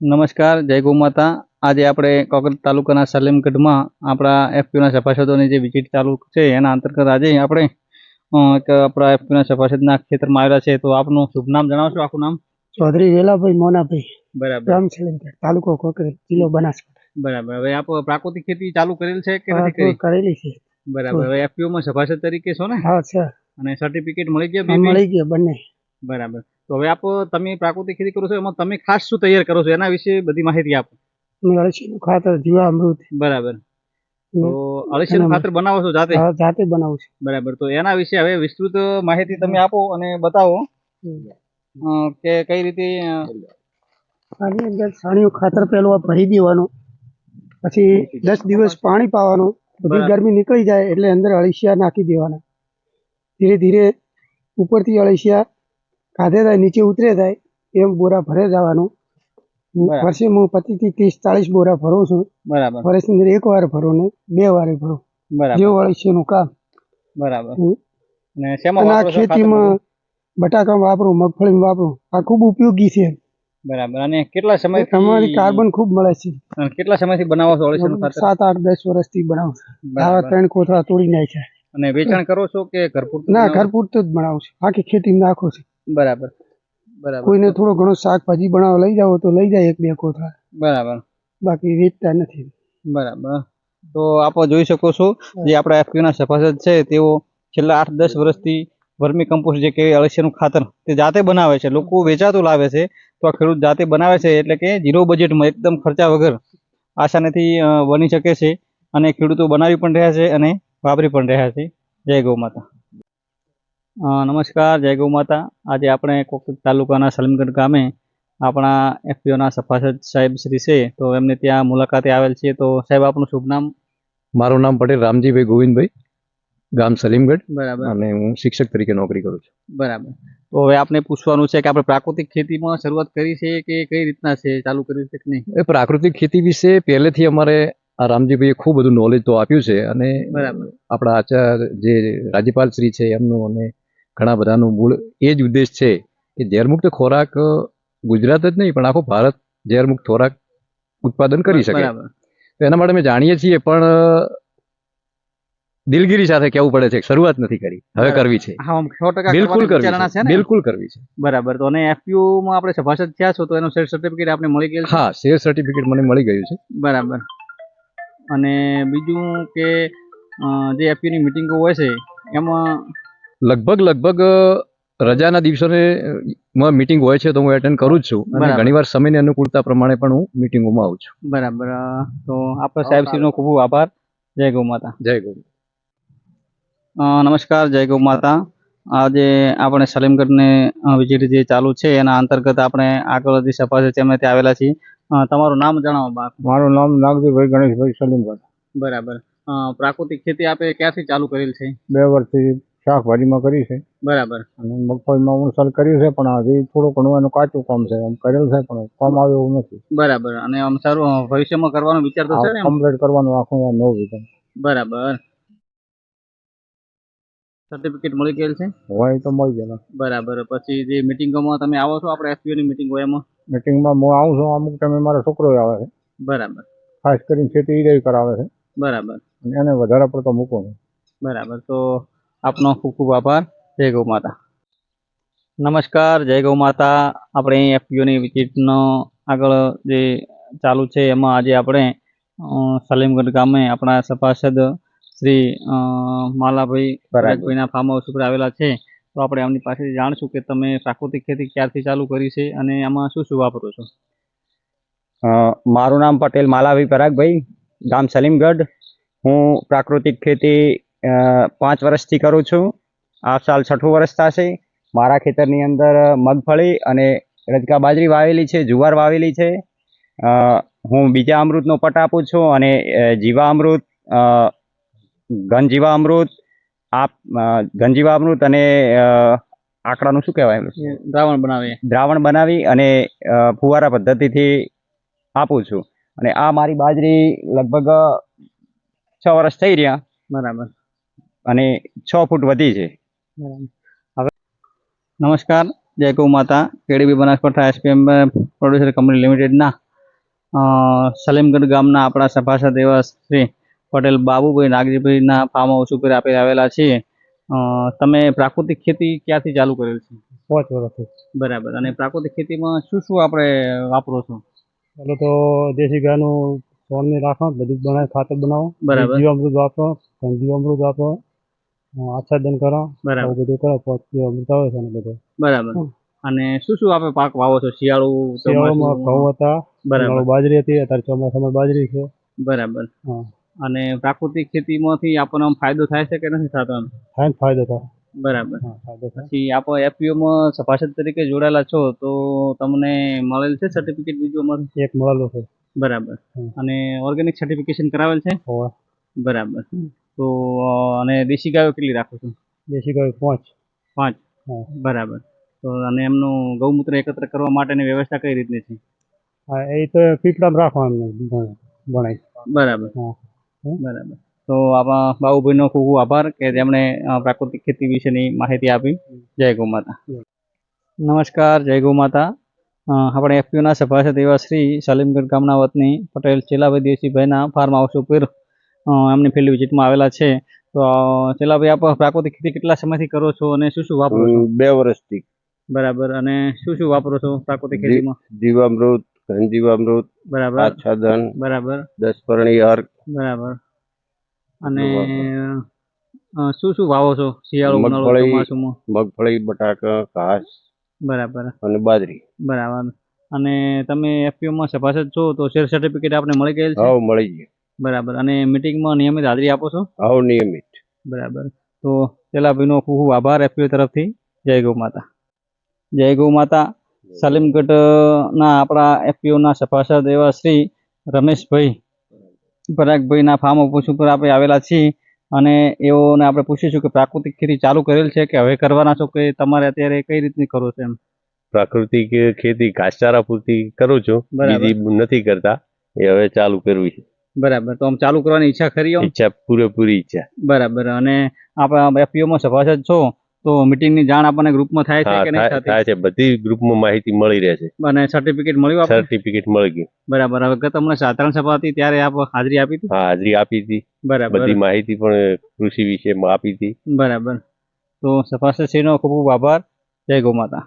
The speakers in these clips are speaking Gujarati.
નમસ્કાર જય ગૌ માતા. આજે આપણે કોકરેજ તાલુકાના સલીમગઢમાં આપણા એફપીઓના સભાસદોની જે વિઝિટ ચાલુ છે એના અંતર્ગત આજે આપણે આપણા એફપીઓના સભાસદના ક્ષેત્રમાં આવેલા છે. તો આપનું શુભ નામ જણાવશો આખું નામ? ચૌધરી વેલાભાઈ મોનાભાઈ બરાબર. તાલુકો કોકરેજ જિલ્લો બનાસકાંઠા. બરાબર. હવે આપ પ્રાકૃતિક ખેતી ચાલુ કરેલ છે કે નથી કરેલી છે. બરાબર. હવે એફપીઓમાં સભાસદ તરીકે છો ને? હા છે. અને સર્ટિફિકેટ મળી ગયા મળી ગયા બંને. બરાબર. તો હવે આપ તમે પ્રાકૃતિક ખેતી કરો છો એમાં તમે ખાસ શું તૈયાર કરો છો? એના વિશે બધી માહિતી આપો. અળસીનું ખાતર જીવામૃત બરાબર. તો અળસીનું ખાતર બનાવો છો જાતે? જાતે બનાવું છું. બરાબર. તો એના વિશે હવે વિસ્તૃત માહિતી તમે આપો અને બતાવો. કે કઈ રીતે આની અંદર છાણિયું ખાતર આ ભરી દેવાનું. પછી દસ દિવસ પાણી પાવાનું. બધી ગરમી નીકળી જાય એટલે અંદર અળસિયા નાખી દેવાના. ધીરે ધીરે ઉપરથી અળસિયા કાઢે જાય નીચે ઉતરે જાય એમ બોરા ભરે જવાનું. વર્ષે હું પચીસથી ત્રીસ ચાલીસ બોરા ભરું છું. બરાબર. વર્ષની અંદર એક વાર ભરું ને બે વારે ભરું. વાળું છે અળસિયાનું કામ. બરાબર. અને આ છો? ખેતીમાં બટાકા વાપરું મગફળી વાપરું. આ ખૂબ ઉપયોગી છે. બરાબર. અને કેટલા તમારી કાર્બન ખૂબ મળે છે. કેટલા સમયથી બનાવો છો સાત આઠ દસ વર્ષથી થી બનાવો આવા ત્રણ કોથળા તોડી નાખ્યા. અને વેચાણ કરો છો કે ઘર પૂરતું ના ઘર પૂરતું જ બનાવું છું. આખી ખેતી નાખું છું. બરાબર. બરાબર. કોઈને થોડો ઘણો શાકભાજી બનાવવા લઈ જાવ તો લઈ જાય એક બે કોથળા. બરાબર. બાકી વેચતા નથી. બરાબર. તો આપ જોઈ શકો છો જે આપણા એફપીના સભાસદ છે તેઓ છેલ્લા આઠ દસ વર્ષથી વર્મી કમ્પોસ્ટ જે કે અળસિયાનું ખાતર તે જાતે બનાવે છે. લોકો વેચાતું લાવે છે તો આ ખેડૂત જાતે બનાવે છે એટલે કે ઝીરો બજેટમાં એકદમ ખર્ચા વગર આસાનીથી બની શકે છે અને ખેડૂતો બનાવી પણ રહ્યા છે અને વાપરી પણ રહ્યા છે. જય ગૌ માતા. નમસ્કાર જય ગૌ માતા. આજે આપણે કોક તાલુકાના સલીમગઢ ગામે આપણા એફપીઓના સફાસદ સાહેબ શ્રી છે તો એમને ત્યાં મુલાકાતે આવેલ છે તો સાહેબ આપનું શુભ નામ? મારું નામ પટેલ રામજીભાઈ ગોવિંદભાઈ ગામ સલીમગઢ. બરાબર. અને હું શિક્ષક તરીકે નોકરી કરું છું. બરાબર. તો હવે આપણે પૂછવાનું છે કે આપણે પ્રાકૃતિક ખેતીમાં શરૂઆત કરી છે કે કઈ રીતના છે ચાલુ કર્યું છે કે નહીં? એ પ્રાકૃતિક ખેતી વિશે પહેલેથી અમારે આ રામજીભાઈએ ખૂબ બધું નોલેજ તો આપ્યું છે અને બરાબર. આપણા આચાર્ય જે રાજ્યપાલ શ્રી છે એમનું અને ઘણા બધાનું મૂળ એ જ ઉદ્દેશ છે કે ઝેરમુક્ત ખોરાક ગુજરાત જ નહીં પણ આખો ભારત ઝેરમુક્ત ખોરાક ઉત્પાદન કરી શકે. તો એના માટે અમે જાણીએ છીએ પણ દિલગીરી સાથે કેવું પડે છે શરૂઆત નથી કરી હવે કરવી છે. બિલકુલ કરવી છે બિલકુલ કરવી છે. બરાબર. તો અને FPO માં આપણે સભાસદ થયા છો તો એનો શેર સર્ટિફિકેટ આપણે મળી ગયું છે? હા શેર સર્ટિફિકેટ મને મળી ગયું છે. બરાબર. અને બીજું કે જે FPO ની મિટિંગો હોય છે એમાં લગભગ લગભગ રજાના દિવસોને મીટિંગ હોય છે તો હું એટેન્ડ કરું જ છું. અને ઘણીવાર સમયની અનુકૂળતા પ્રમાણે પણ હું મીટિંગોમાં આવું છું. બરાબર. તો આપણા સાહેબશ્રીનો ખૂબ ખૂબ આભાર. જય ગૌ માતા. જય ગૌ. નમસ્કાર જય ગૌ માતા. આજે આપણે સલીમગઢને વિઝિટ જે ચાલુ છે. એના અંતર્ગત આપણે આગળ જે સભા છે. તેમને ત્યાં આવેલા છીએ. તમારું નામ જણાવો બા. મારું નામ નાગજીભાઈ ગણેશભાઈ સલીમગઢ. બરાબર. પ્રાકૃતિક ખેતી આપે ક્યાંથી ચાલુ કરેલ છે? બે વર્ષથી શાકભાજીમાં કરી છે. બરાબર. અને મગફળીમાં ઉણસલ કર્યું છે પણ હજી થોડું ઘણું એનું કાચું કામ છે આમ કરેલ છે પણ કામ આવે એવું નથી. બરાબર. અને આમ સારું ભવિષ્યમાં કરવાનો વિચાર તો છે ને કમ્પ્લીટ કરવાનું આખું આ નવું વિધાન. બરાબર. સર્ટિફિકેટ મળી ગયેલ છે? હોય તો મળી જાય. બરાબર. પછી જે મિટિંગોમાં તમે આવો છો આપણે એસપીઓ ની મિટિંગ હોય એમાં? મિટિંગમાં હું આવું છું અમુક ટાઈમે મારો છોકરો આવે છે. બરાબર. ખાસ કરીને ખેતી ઈ કરાવે છે. બરાબર. અને એને વધારે પડતો મૂકો બરાબર. તો આપનો ખૂબ ખૂબ આભાર. જય ગૌ માતા. નમસ્કાર જય ગૌ માતા. આપણે અહીં એફપીઓની વિઝિટનો આગળ જે ચાલુ છે એમાં આજે આપણે સલીમગઢ ગામે આપણા સભાસદ શ્રી માલાભાઈ પરાગભાઈના ફાર્મ હાઉસ ઉપર આવેલા છે. તો આપણે એમની પાસેથી જાણશું કે તમે પ્રાકૃતિક ખેતી ક્યારથી ચાલુ કરી છે અને આમાં શું શું વાપરો છો? મારું નામ પટેલ માલાભાઈ પરાગભાઈ ગામ સલીમગઢ. હું પ્રાકૃતિક ખેતી પાંચ વર્ષથી કરું છું. આ સાલ છઠ્ઠું વર્ષ થશે. મારા ખેતરની અંદર મગફળી અને રજકા બાજરી વાવેલી છે જુવાર વાવેલી છે. હું બીજા અમૃતનો પટ આપું છું અને જીવા અમૃત ઘનજીવા અમૃત આપ ઘનજીવા અમૃત અને આંકડાનું શું કહેવાય દ્રાવણ બનાવે દ્રાવણ બનાવી અને ફુવારા પદ્ધતિથી આપું છું. અને આ મારી બાજરી લગભગ છ વર્ષ થઈ રહ્યા. બરાબર. અને છ ફૂટ વધી છે. નમસ્કાર જય ગૌ માતા. KDB Banaskantha SPM producer company લિમિટેડના સલીમગઢ ગામના આપણા સભાસદ એવા શ્રી પટેલ બાબુભાઈ નાગજીભાઈના ફાર્મ હાઉસ ઉપર આપણે આવેલા છીએ. તમે પ્રાકૃતિક ખેતી ક્યાંથી ચાલુ કરેલ છે? પાંચ વર્ષથી. બરાબર. અને પ્રાકૃતિક ખેતીમાં શું શું આપણે વાપરો છો? પેલો તો દેશી ગાયનું છોડને રાખો બધું બનાવે ખાતર બનાવો બરાબર. જીવામૃત વાપરો જીવામૃત વાપરો આચ્છાદન કરો બરાબર. બધું કરો પછી અમૃત છે ને બધું. બરાબર. અને શું શું આપણે પાક વાવો છો? શિયાળુ શિયાળુમાં ઘઉં હતા બરાબર. બાજરી હતી અત્યારે ચોમાસામાં બાજરી છે. બરાબર. હા. અને પ્રાકૃતિક ખેતીમાંથી આપણને આમ ફાયદો થાય છે કે નથી થતો? થાય ફાયદો થાય. બરાબર. હા ફાયદો પછી આપણે એફપીઓમાં સભાસદ તરીકે જોડાયેલા છો તો તમને મળેલ છે સર્ટિફિકેટ બીજું અમારું? એક મળેલું છે. બરાબર. અને ઓર્ગેનિક સર્ટિફિકેશન કરાવેલ છે? બરાબર. તો અને દેશી ગાયો કેટલી રાખો છો? દેશી ગાયો પાંચ. પાંચ. બરાબર. તો અને એમનું ગૌમૂત્ર એકત્ર કરવા માટેની વ્યવસ્થા કઈ રીતની છે? હા એ તો પીપળામાં રાખવાનું ભણાય. બરાબર. હા. બરાબર. તો આપણા બાબુભાઈનો ખૂબ ખૂબ આભાર કે જેમણે પ્રાકૃતિક ખેતી વિશેની માહિતી આપી. જય ગૌ માતા. નમસ્કાર જય ગૌ માતા. આપણે એફપીઓના સભાસદ એવા શ્રી સલીમગઢ ગામના વતની પટેલ ચેલાભાઈ દેવસીભાઈના ફાર્મ હાઉસ ઉપર એમની ફિલ્ડ વિઝિટમાં આવેલા છે. તો ચેલાભાઈ આપ પ્રાકૃતિક ખેતી કેટલા સમયથી કરો છો અને શું શું વાપરો છો? બે વર્ષથી. બરાબર. અને શું શું વાપરો છો પ્રાકૃતિક ખેતીમાં? જીવામૃત ઘનજીવામૃત બરાબર. આચ્છાદન બરાબર. દસપર્ણી અર્ક. બરાબર. અને શું શું વાવો છો? શિયાળો ઉનાળુ મગફળી. ચોમાસુમાં? મગફળી બટાકા ઘાસ બરાબર. અને બાજરી. બરાબર. અને તમે એફપીઓમાં સભાસદ છો તો શેર સર્ટિફિકેટ આપને મળી ગયેલ છે? હા મળી ગયું બરાબર. અને મીટિંગમાં નિયમિત હાજરી આપો છો? આવો નિયમિત. બરાબર. તો પેલા ભાઈનો ખૂબ ખૂબ આભાર એફપીઓ તરફથી. જય ગૌ માતા. જય ગૌ માતા. સલીમગઢના આપણા એફપીઓના સભાસદ એવા શ્રી રમેશભાઈ પરાગભાઈના ફાર્મ હાઉસ ઉપર આપણે આવેલા છીએ. અને એઓને આપણે પૂછીશું કે પ્રાકૃતિક ખેતી ચાલુ કરેલ છે કે હવે કરવાના છો કે તમારે અત્યારે કઈ રીતની કરો છો એમ? પ્રાકૃતિક ખેતી ઘાસચારા પૂરતી કરું છું. બરાબર. બીજી નથી કરતા. એ હવે ચાલુ કરવી છે. બરાબર. તો આમ ચાલુ કરવાની ઈચ્છા ખરી આમ? ઈચ્છા પૂરેપૂરી ઈચ્છા બરાબર. અને આપણા એફપીઓમાં સભાસદ છો તો મિટિંગની જાણ આપણને ગ્રુપમાં થાય છે કે નહીં થાય થતી? થાય છે. બધી ગ્રુપમાં માહિતી મળી રહે છે. અને સર્ટિફિકેટ મળ્યું આપણે સર્ટિફિકેટ મળી ગયું. બરાબર. હવે તમને સાધારણ સભા હતી ત્યારે આપ હાજરી આપી હતી? હા હાજરી આપી હતી. બરાબર. બધી માહિતી પણ કૃષિ વિશેમાં આપી હતી. બરાબર. તો સભાસદશ્રીનો ખૂબ ખૂબ આભાર. જય ગોમાતા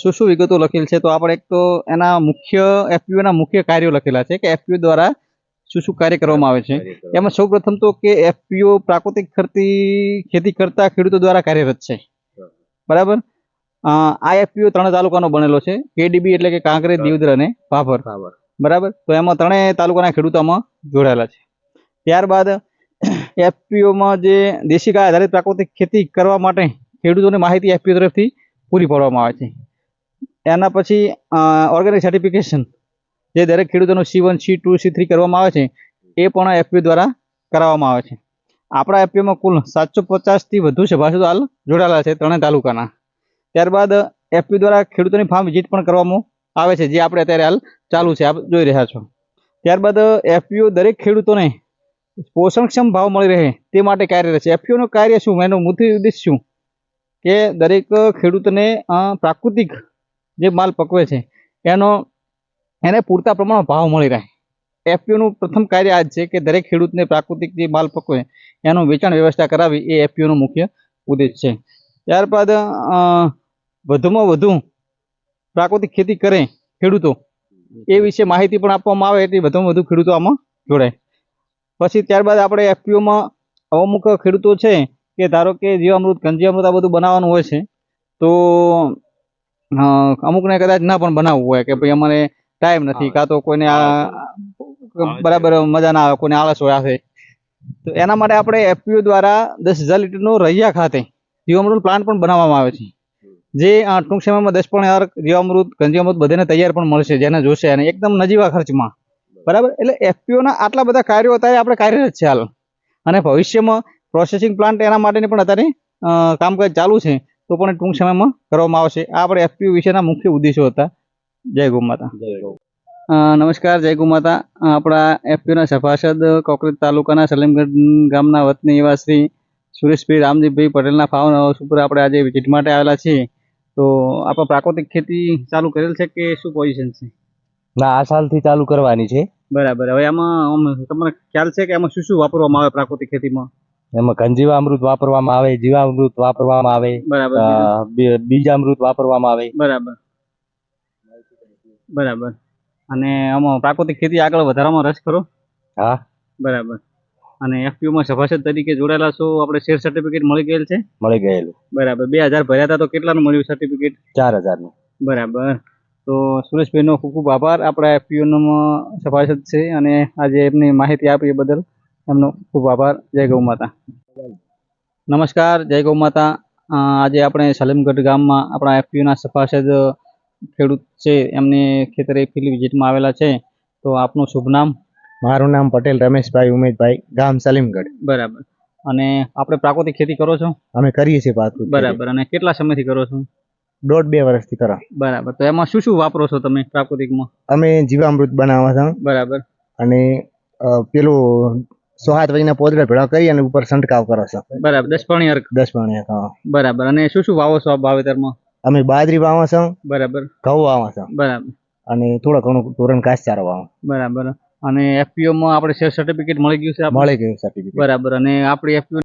શું શું વિગતો લખેલ છે? તો આપણે એક તો એના મુખ્ય એફપીઓના મુખ્ય કાર્યો લખેલા છે કે એફપીઓ દ્વારા શું શું કાર્ય કરવામાં આવે છે? એમાં સૌ પ્રથમ તો કે એફપીઓ પ્રાકૃતિક ખેતી ખેતી કરતા ખેડૂતો દ્વારા કાર્યરત છે. બરાબર? આ એફપીઓ ત્રણ તાલુકાનો બનેલો છે. કેડીબી એટલે કે કાંકરેજ દીવદર અને ભાભર. બરાબર? તો એમાં ત્રણેય તાલુકાના ખેડૂતોમાં જોડાયેલા છે. ત્યારબાદ એફપીઓમાં જે દેશી ગાય આધારિત પ્રાકૃતિક ખેતી કરવા માટે ખેડૂતોને માહિતી એફપીઓ તરફથી પૂરી પાડવામાં આવે છે. એના પછી ઓર્ગેનિક સર્ટિફિકેશન જે દરેક ખેડૂતોનો C one C two C three કરવામાં આવે છે, એ પણ એફપીઓ દ્વારા કરાવવામાં આવે છે. આપણા એફપીઓમાં કુલ સાતસો પચાસથી વધુ સભાસદો હાલ જોડાયેલા છે, ત્રણેય તાલુકાના. ત્યારબાદ એફપી દ્વારા ખેડૂતોની ફાર્મ વિઝિટ પણ કરવામાં આવે છે, જે આપણે અત્યારે હાલ ચાલુ છે, આપ જોઈ રહ્યા છો. ત્યારબાદ એફપીઓ દરેક ખેડૂતોને પોષણક્ષમ ભાવ મળી રહે, તે માટે કાર્યરત છે. એફપીઓનું કાર્ય શું? એનો મુખ્ય ઉદ્દેશ શું? કે દરેક ખેડૂતને પ્રાકૃતિક જે માલ પકવે છે, એનો એને પૂરતા પ્રમાણમાં ભાવ મળી રહે. એફપીઓનું પ્રથમ કાર્ય આ છે કે દરેક ખેડૂતને પ્રાકૃતિક જે માલ પકવે એનું વેચાણ વ્યવસ્થા કરાવી એ એફપીઓનો મુખ્ય ઉદ્દેશ છે. ત્યારબાદ વધુમાં વધુ પ્રાકૃતિક ખેતી કરે ખેડૂતો, એ વિશે માહિતી પણ આપવામાં આવે એટલે વધુમાં વધુ ખેડૂતો આમાં જોડાય. પછી ત્યારબાદ આપણે એફપીઓમાં અમુક ખેડૂતો છે કે ધારો કે જીવામૃત ઘનજીવામૃત આ બધું બનાવવાનું હોય છે, તો અમુકને કદાચ ના પણ બનાવવું હોય કે ભાઈ અમારે ટાઈમ નથી કાં તો કોઈને બરાબર મજા ના આવે કોઈને આળસ હોય આવે. તો એના માટે આપણે એફપીઓ દ્વારા દસ હજાર લીટરનો રૈયા ખાતે જીવામૃત પ્લાન્ટ પણ બનાવવામાં આવે છે. જે ટૂંક સમયમાં દસ પણ હજાર જીવામૃત ઘનજીવામૃત બધાને તૈયાર પણ મળશે જેને જોશે અને એકદમ નજીવા ખર્ચમાં. બરાબર? એટલે એફપીઓના આટલા બધા કાર્યો અત્યારે આપણે કાર્યરત છે હાલ. અને ભવિષ્યમાં પ્રોસેસિંગ પ્લાન્ટ એના માટેની પણ અત્યારે કામકાજ ચાલુ છે તો પણ ટૂંક સમયમાં કરવામાં આવશે. આ આપણે એફપીઓ વિશેના મુખ્ય ઉદ્દેશો હતા. જય ગૌ માતા. અ, નમસ્કાર જય ગુમાતા આપણા એફપીના સભાસદ કોકરેજ તાલુકાના સલીમગઢ ગામના વતની એવા શ્રી સુરેશભાઈ રામજીભાઈ પટેલના ફાવન હાઉસ ઉપર આપણે આજે વિઝિટ માટે આવેલા છીએ. તો આપણે પ્રાકૃતિક ખેતી ચાલુ કરેલ છે કે શું પોઝિશન છે? ના આ સાલથી ચાલુ કરવાની છે. બરાબર. હવે આમાં તમને ખ્યાલ છે કે આમાં શું શું વાપરવામાં આવે પ્રાકૃતિક ખેતીમાં? એમાં ઘનજીવામૃત વાપરવામાં આવે જીવામૃત વાપરવામાં આવે બરાબર. બીજા અમૃત બીજામૃત વાપરવામાં આવે. બરાબર. બરાબર. અને આમાં પ્રાકૃતિક ખેતી આગળ વધારવામાં રસ ખરો? હા. બરાબર. અને એફપીયુમાં સભાસદ તરીકે જોડાયેલા છો આપણે શેર સર્ટિફિકેટ મળી ગયેલ છે? મળી ગયેલું. બરાબર. બે હજાર ભર્યા હતા તો કેટલાનું મળ્યું સર્ટિફિકેટ ચાર હજારનું. બરાબર. તો સુરેશભાઈનો ખૂબ ખૂબ આભાર. આપણા એફપીઓનો સભાસદ છે અને આજે એમની માહિતી આપી એ બદલ એમનો ખૂબ આભાર. જય ગૌ માતા. નમસ્કાર. જય ગૌ માતા. આજે આપણે સલીમગઢ ગામમાં આપણા એફપીયુના સભાસદ ખેડૂત છે એમને ખેતરે ફિલ્ડ વિઝિટમાં આવેલા છે. તો આપનું શુભ નામ? મારું નામ પટેલ રમેશભાઈ ઉમેશભાઈ ગામ સલીમગઢ. બરાબર. અને આપણે પ્રાકૃતિક ખેતી કરો છો? અમે કરીએ છીએ પાકું બરાબર. અને કેટલા સમયથી કરો છો? દોઢ બે વર્ષથી કરો. બરાબર. તો એમાં શું શું વાપરો છો તમે પ્રાકૃતિકમાં? અમે જીવામૃત બનાવવા છો બરાબર. અને પેલું સોહાત હાથ વહીના પોદડા ભેળા કરી અને ઉપર છંટકાવ કરો છો. બરાબર. દસ પાણી અર્ક. દસ પાણી બરાબર. અને શું શું વાવો છો આ વાવેતરમાં? અમે બાજરી વાવા છો બરાબર. ઘઉં વાવા છો બરાબર. અને થોડો ઘણું તોરણ ઘાસચારો વાવા. બરાબર. અને એફપીઓ માં આપણે શેર સર્ટિફિકેટ મળી ગયું છે? મળી ગયું સર્ટિફિકેટ બરાબર. અને આપણી એફપીઓ